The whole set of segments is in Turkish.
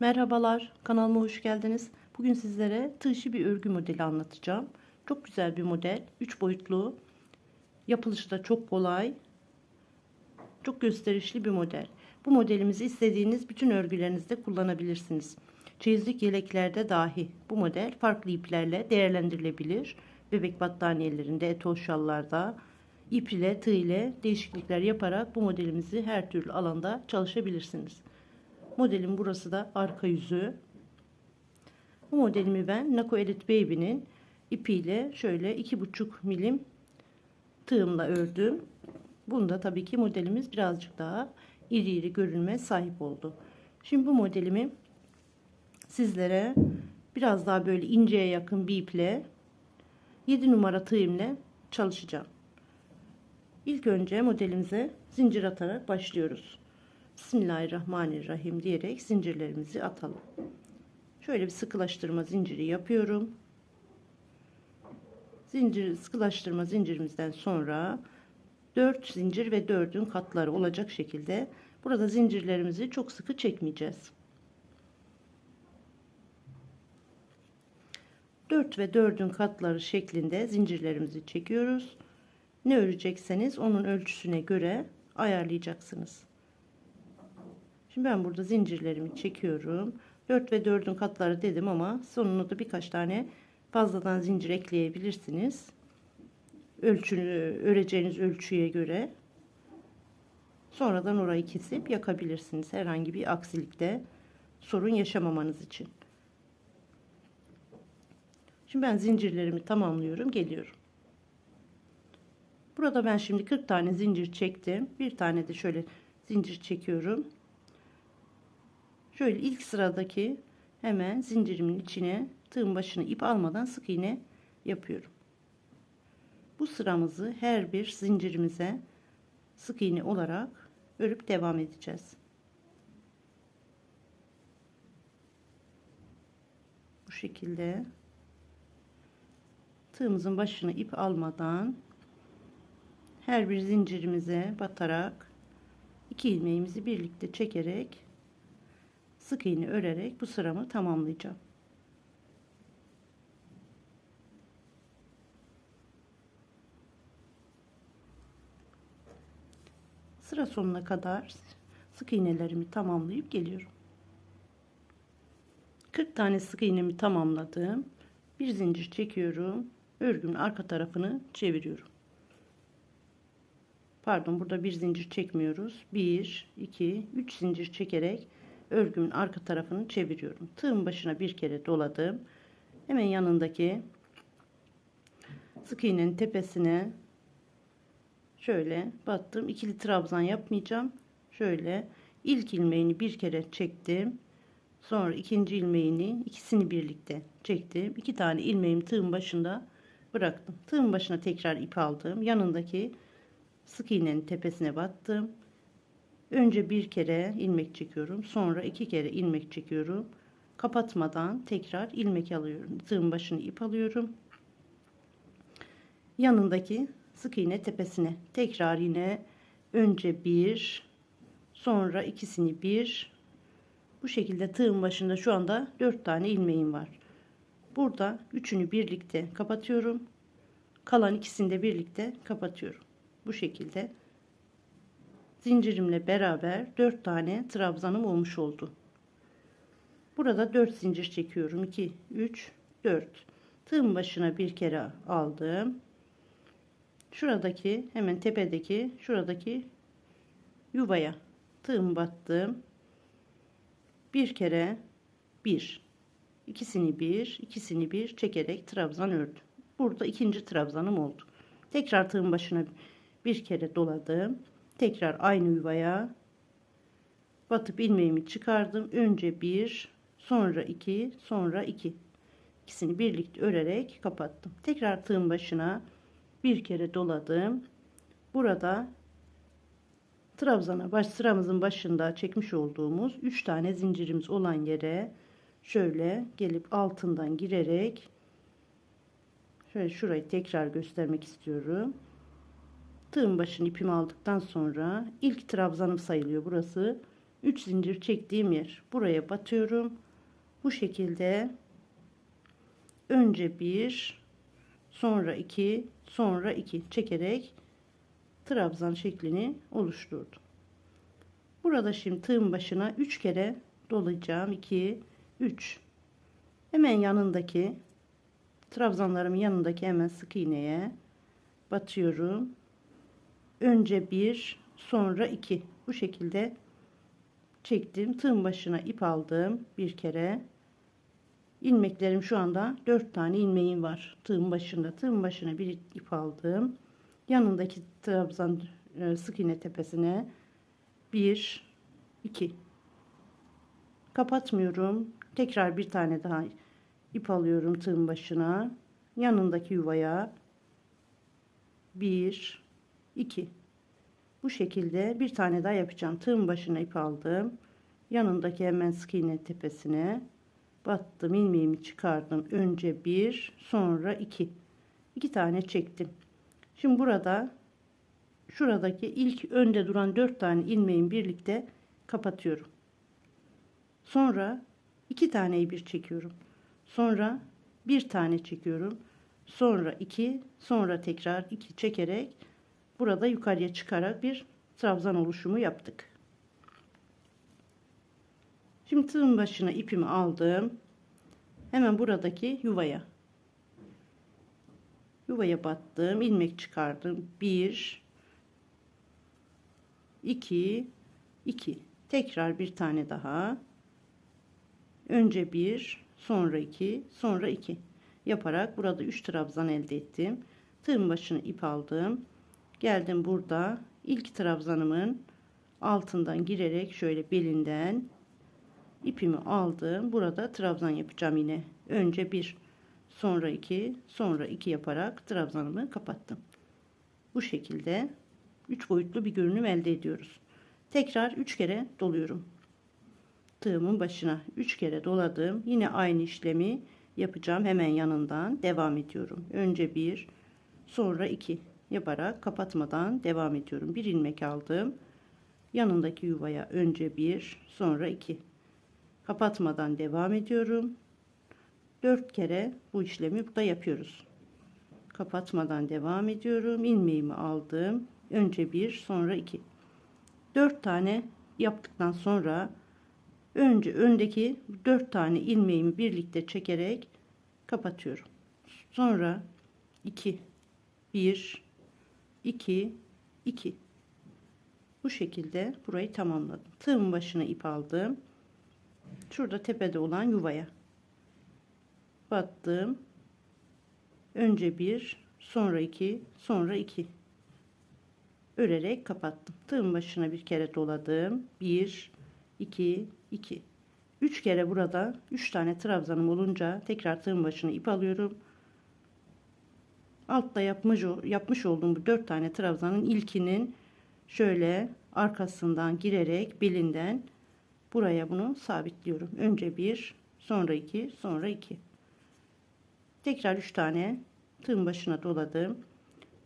Merhabalar, kanalıma hoş geldiniz. Bugün sizlere tığ bir örgü modeli anlatacağım. Çok güzel bir model, 3 boyutlu. Yapılışı da çok kolay. Çok gösterişli bir model. Bu modelimizi istediğiniz bütün örgülerinizde kullanabilirsiniz. Çeyizlik yeleklerde dahi bu model farklı iplerle değerlendirilebilir. Bebek battaniyelerinde, etol şallarda, ip ile, tığ ile değişiklikler yaparak bu modelimizi her türlü alanda çalışabilirsiniz. Modelin burası da arka yüzü. Bu modelimi ben Nako Elite Baby'nin ipiyle şöyle iki buçuk milim tığımla ördüm. Bunda tabii ki modelimiz birazcık daha iri iri görünme sahip oldu. Şimdi bu modelimi sizlere biraz daha böyle inceye yakın bir iple 7 numara tığımla çalışacağım. İlk önce modelimize zincir atarak başlıyoruz. Bismillahirrahmanirrahim diyerek zincirlerimizi atalım. Şöyle bir sıkılaştırma zinciri yapıyorum. Zincir sıkılaştırma zincirimizden sonra 4 zincir ve 4'ün katları olacak şekilde burada zincirlerimizi çok sıkı çekmeyeceğiz. 4 ve 4'ün katları şeklinde zincirlerimizi çekiyoruz. Ne örecekseniz onun ölçüsüne göre ayarlayacaksınız. Şimdi ben burada zincirlerimi çekiyorum. 4 ve 4'ün katları dedim ama sonuna da birkaç tane fazladan zincir ekleyebilirsiniz. Ölçünü, öreceğiniz ölçüye göre. Sonradan orayı kesip yakabilirsiniz. Herhangi bir aksilikte sorun yaşamamanız için. Şimdi ben zincirlerimi tamamlıyorum. Geliyorum. Burada ben şimdi 40 tane zincir çektim. Bir tane de şöyle zincir çekiyorum. Şöyle ilk sıradaki hemen zincirimin içine tığın başına ip almadan sık iğne yapıyorum. Bu sıramızı her bir zincirimize sık iğne olarak örüp devam edeceğiz. Bu şekilde tığımızın başına ip almadan her bir zincirimize batarak iki ilmeğimizi birlikte çekerek sık iğne örerek bu sıramı tamamlayacağım. Sıra sonuna kadar sık iğnelerimi tamamlayıp geliyorum. 40 tane sık iğnemi tamamladım. Bir zincir çekiyorum. Örgümün arka tarafını çeviriyorum. Pardon burada bir zincir çekmiyoruz. 1 2 3 zincir çekerek örgümün arka tarafını çeviriyorum. Tığın başına bir kere doladım. Hemen yanındaki sık iğnenin tepesine şöyle battım. İkili trabzan yapmayacağım. Şöyle ilk ilmeğini bir kere çektim. Sonra ikinci ilmeğini ikisini birlikte çektim. İki tane ilmeğimi tığın başında bıraktım. Tığın başına tekrar ip aldım. Yanındaki sık iğnenin tepesine battım. Önce bir kere ilmek çekiyorum. Sonra iki kere ilmek çekiyorum. Kapatmadan tekrar ilmek alıyorum. Tığın başını ip alıyorum. Yanındaki sık iğne tepesine tekrar yine önce bir sonra ikisini bir bu şekilde tığın başında şu anda dört tane ilmeğim var. Burada üçünü birlikte kapatıyorum. Kalan ikisini de birlikte kapatıyorum. Bu şekilde zincirimle beraber 4 tane trabzanım olmuş oldu. Burada 4 zincir çekiyorum. 2, 3, 4. Tığın başına bir kere aldım. Şuradaki hemen tepedeki şuradaki yuvaya tığım battım. Bir kere bir ikisini bir ikisini bir çekerek trabzan ördüm. Burada ikinci trabzanım oldu. Tekrar tığın başına bir kere doladım tekrar aynı yuvaya batıp ilmeğimi çıkardım. Önce bir, sonra iki, sonra iki. İkisini birlikte örerek kapattım. Tekrar tığın başına bir kere doladım. Burada trabzana baş sıramızın başında çekmiş olduğumuz 3 tane zincirimiz olan yere şöyle gelip altından girerek şöyle şurayı tekrar göstermek istiyorum tığın başını ipimi aldıktan sonra ilk trabzanım sayılıyor burası. 3 zincir çektiğim yer. Buraya batıyorum. Bu şekilde önce bir sonra iki sonra iki çekerek trabzan şeklini oluşturdum. Burada şimdi tığın başına 3 kere dolayacağım. 2 3 hemen yanındaki trabzanlarımın yanındaki hemen sık iğneye batıyorum önce bir sonra iki. Bu şekilde çektim. Tığın başına ip aldım bir kere. İlmeklerim şu anda dört tane ilmeğim var tığın başında. Tığın başına bir ip aldım. Yanındaki trabzan e, sık iğne tepesine bir iki. Kapatmıyorum. Tekrar bir tane daha ip alıyorum tığın başına. Yanındaki yuvaya bir iki. Bu şekilde bir tane daha yapacağım. Tığın başına ip aldım. Yanındaki hemen sık iğne tepesine battım. İlmeğimi çıkardım. Önce bir sonra iki. İki tane çektim. Şimdi burada şuradaki ilk önde duran dört tane ilmeğin birlikte kapatıyorum. Sonra iki taneyi bir çekiyorum. Sonra bir tane çekiyorum. Sonra iki sonra tekrar iki çekerek burada yukarıya çıkarak bir trabzan oluşumu yaptık. Şimdi tığın başına ipimi aldım. Hemen buradaki yuvaya. Yuvaya battım ilmek çıkardım. 1 2 2 tekrar bir tane daha. Önce bir sonra iki sonra iki. Yaparak burada 3 trabzan elde ettim. Tığın başına ip aldım geldim burada. İlk trabzanımın altından girerek şöyle belinden ipimi aldım. Burada trabzan yapacağım yine. Önce bir sonra iki sonra iki yaparak trabzanımı kapattım. Bu şekilde 3 boyutlu bir görünüm elde ediyoruz. Tekrar 3 kere doluyorum. Tığımın başına 3 kere doladım. Yine aynı işlemi yapacağım. Hemen yanından devam ediyorum. Önce bir sonra iki yaparak kapatmadan devam ediyorum. Bir ilmek aldım. Yanındaki yuvaya önce bir sonra iki. Kapatmadan devam ediyorum. 4 kere bu işlemi burada yapıyoruz. Kapatmadan devam ediyorum. İlmeğimi aldım. Önce bir sonra iki. 4 tane yaptıktan sonra önce öndeki 4 tane ilmeğimi birlikte çekerek kapatıyorum. Sonra 2 1 2 2 bu şekilde burayı tamamladım. Tığın başına ip aldım. Şurada tepede olan yuvaya battım. Önce bir sonra iki sonra iki. Örerek kapattım. Tığın başına bir kere doladım. Bir iki iki. Üç kere burada üç tane trabzanım olunca tekrar tığın başına ip alıyorum altta yapmış yapmış olduğum bu dört tane trabzanın ilkinin şöyle arkasından girerek belinden buraya bunu sabitliyorum. Önce bir sonra iki sonra iki. Tekrar üç tane tığın başına doladım.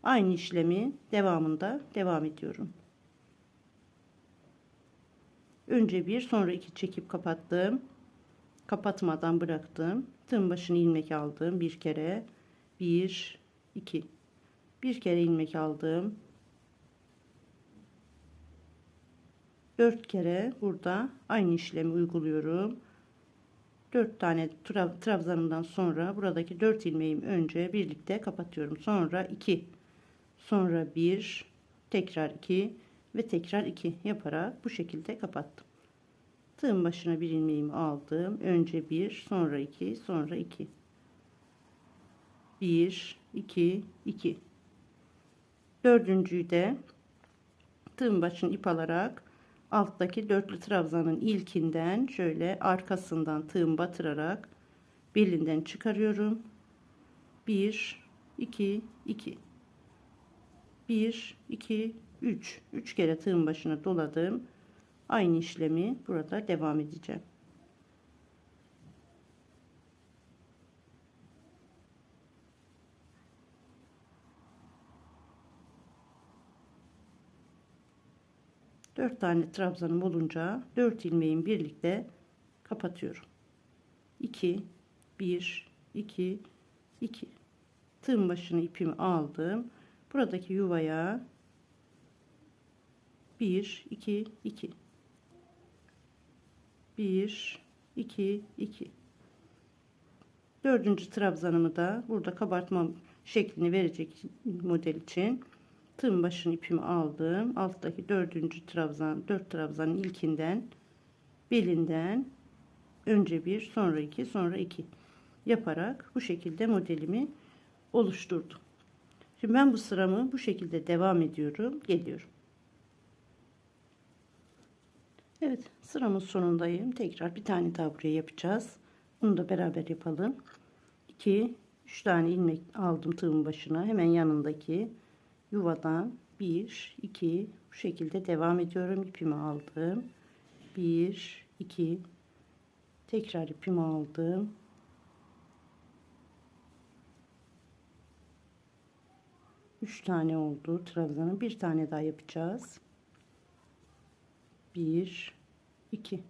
Aynı işlemi devamında devam ediyorum. Önce bir sonra iki çekip kapattım. Kapatmadan bıraktım. Tığın başına ilmek aldım bir kere. Bir iki bir kere ilmek aldım 4 kere burada aynı işlemi uyguluyorum. 4 tane trabzanımdan sonra buradaki 4 ilmeğimi önce birlikte kapatıyorum. Sonra 2 sonra 1 tekrar 2 ve tekrar 2 yaparak bu şekilde kapattım. Tığın başına bir ilmeğimi aldım. Önce 1 sonra 2 sonra 2 1 2 2 dördüncüyü de tığın başını ip alarak alttaki dörtlü trabzanın ilkinden şöyle arkasından tığım batırarak belinden çıkarıyorum. 1 2 2 1 2 3 3 kere tığım başına doladım. Aynı işlemi burada devam edeceğim 4 tane trabzanım olunca 4 ilmeğin birlikte kapatıyorum. 2 1 2 2 tığın başını ipimi aldım. Buradaki yuvaya 1 2 2 1 2 2 dördüncü trabzanımı da burada kabartma şeklini verecek model için tığın başını ipimi aldım alttaki dördüncü trabzan dört trabzanın ilkinden belinden önce bir sonra iki sonra iki yaparak bu şekilde modelimi oluşturdum şimdi ben bu sıramı bu şekilde devam ediyorum geliyorum Evet sıramın sonundayım. Tekrar bir tane daha buraya yapacağız. Bunu da beraber yapalım. 2 3 tane ilmek aldım tığın başına. Hemen yanındaki yuvadan 1 2 bu şekilde devam ediyorum. İpimi aldım. 1 2 tekrar ipimi aldım. Üç tane oldu trabzanın bir tane daha yapacağız. 1 2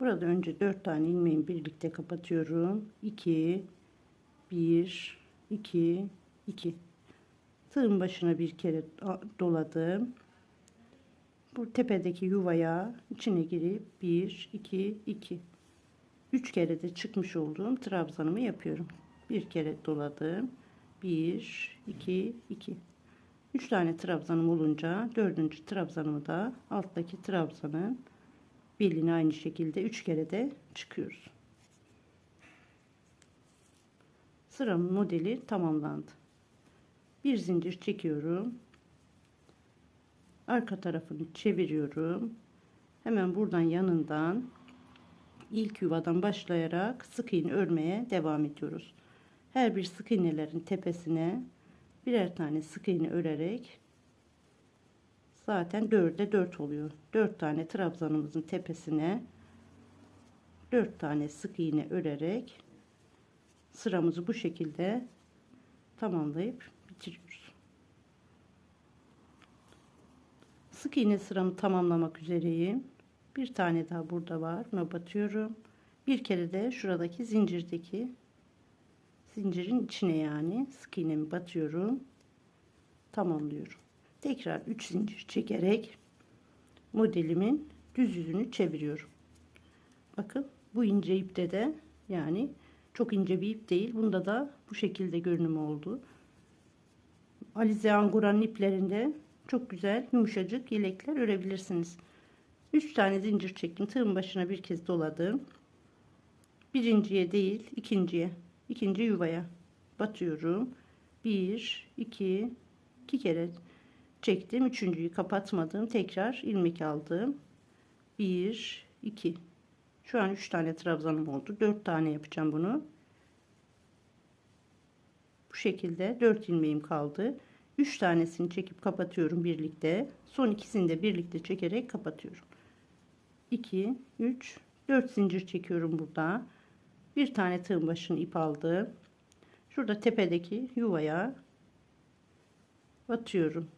burada önce 4 tane ilmeğin birlikte kapatıyorum 2 1 2 2 tığın başına bir kere doladım. Bu tepedeki yuvaya içine girip 1 2 2 3 kere de çıkmış olduğum trabzanımı yapıyorum. Bir kere doladım. 1 2 2 3 tane trabzanım olunca dördüncü trabzanımı da alttaki trabzanın beline aynı şekilde 3 kere de çıkıyoruz. Sıramın modeli tamamlandı. Bir zincir çekiyorum. Arka tarafını çeviriyorum. Hemen buradan yanından ilk yuvadan başlayarak sık iğne örmeye devam ediyoruz. Her bir sık iğnelerin tepesine birer tane sık iğne örerek zaten 4'e 4 oluyor. 4 tane trabzanımızın tepesine 4 tane sık iğne örerek sıramızı bu şekilde tamamlayıp Sık iğne sıramı tamamlamak üzereyim. Bir tane daha burada var. Buna batıyorum. Bir kere de şuradaki zincirdeki zincirin içine yani sık iğnemi batıyorum tamamlıyorum tekrar 3 zincir çekerek modelimin düz yüzünü çeviriyorum bakın bu ince ipte de yani çok ince bir ip değil bunda da bu şekilde görünüm oldu Alize Angura'nın iplerinde çok güzel yumuşacık yelekler örebilirsiniz 3 tane zincir çektim tığın başına bir kez doladım birinciye değil ikinciye ikinci yuvaya batıyorum. 1 2 2 kere çektim. Üçüncüyü kapatmadım. Tekrar ilmek aldım. 1 2 Şu an 3 tane trabzanım oldu. 4 tane yapacağım bunu. Bu şekilde 4 ilmeğim kaldı. 3 tanesini çekip kapatıyorum birlikte. Son ikisini de birlikte çekerek kapatıyorum. 2 3 4 zincir çekiyorum burada. Bir tane tığın başını ip aldım. Şurada tepedeki yuvaya batıyorum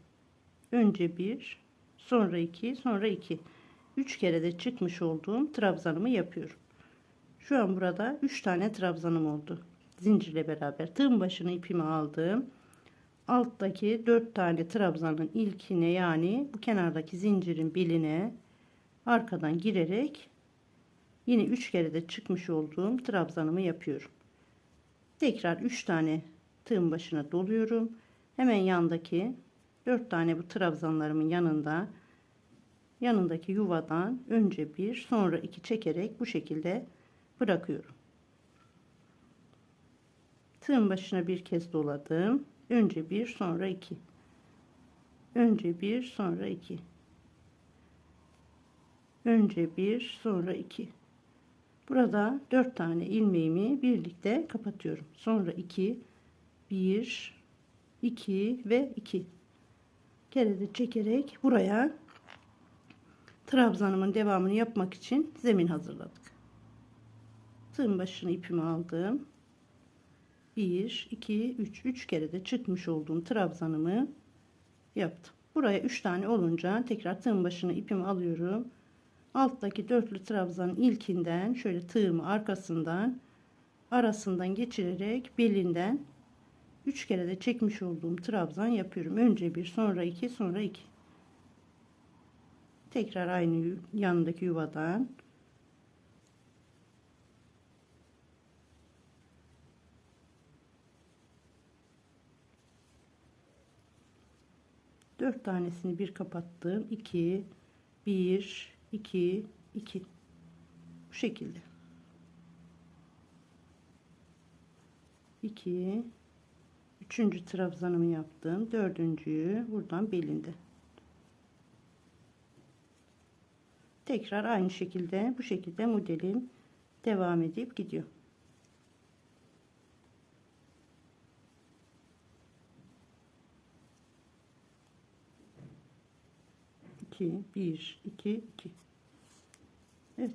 önce bir sonra iki sonra iki. Üç kere de çıkmış olduğum trabzanımı yapıyorum. Şu an burada üç tane trabzanım oldu. Zincirle beraber tığın başını ipimi aldım alttaki dört tane trabzanın ilkine yani bu kenardaki zincirin beline arkadan girerek Yine 3 kere de çıkmış olduğum trabzanımı yapıyorum. Tekrar 3 tane tığın başına doluyorum. Hemen yandaki 4 tane bu trabzanlarımın yanında yanındaki yuvadan önce bir sonra iki çekerek bu şekilde bırakıyorum. Tığın başına bir kez doladım. Önce bir sonra iki. Önce bir sonra iki. Önce bir sonra iki. Burada 4 tane ilmeğimi birlikte kapatıyorum. Sonra 2 1 2 ve 2 kere de çekerek buraya trabzanımın devamını yapmak için zemin hazırladık. Tığın başını ipimi aldım. 1 2 3 3 kere de çıkmış olduğum trabzanımı yaptım. Buraya 3 tane olunca tekrar tığın başına ipimi alıyorum. Alttaki dörtlü trabzanın ilkinden şöyle tığımı arkasından arasından geçirerek belinden 3 kere de çekmiş olduğum trabzan yapıyorum. Önce bir, sonra iki, sonra iki. Tekrar aynı yanındaki yuvadan dört tanesini bir kapattım. 2 1 2 2 bu şekilde. 2 üçüncü trabzanımı yaptım. Dördüncüyü buradan belinde. Tekrar aynı şekilde bu şekilde modelim devam edip gidiyor. 2 1 2 2 Evet.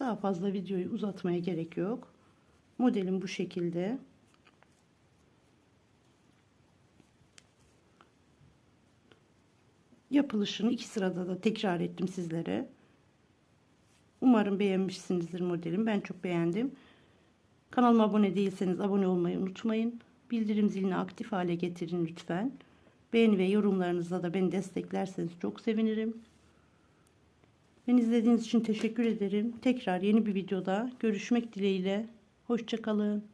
Daha fazla videoyu uzatmaya gerek yok. Modelim bu şekilde. Yapılışını iki sırada da tekrar ettim sizlere. Umarım beğenmişsinizdir modelim. Ben çok beğendim. Kanalıma abone değilseniz abone olmayı unutmayın. Bildirim zilini aktif hale getirin lütfen. Beğeni ve yorumlarınızla da beni desteklerseniz çok sevinirim. Beni izlediğiniz için teşekkür ederim. Tekrar yeni bir videoda görüşmek dileğiyle. Hoşçakalın.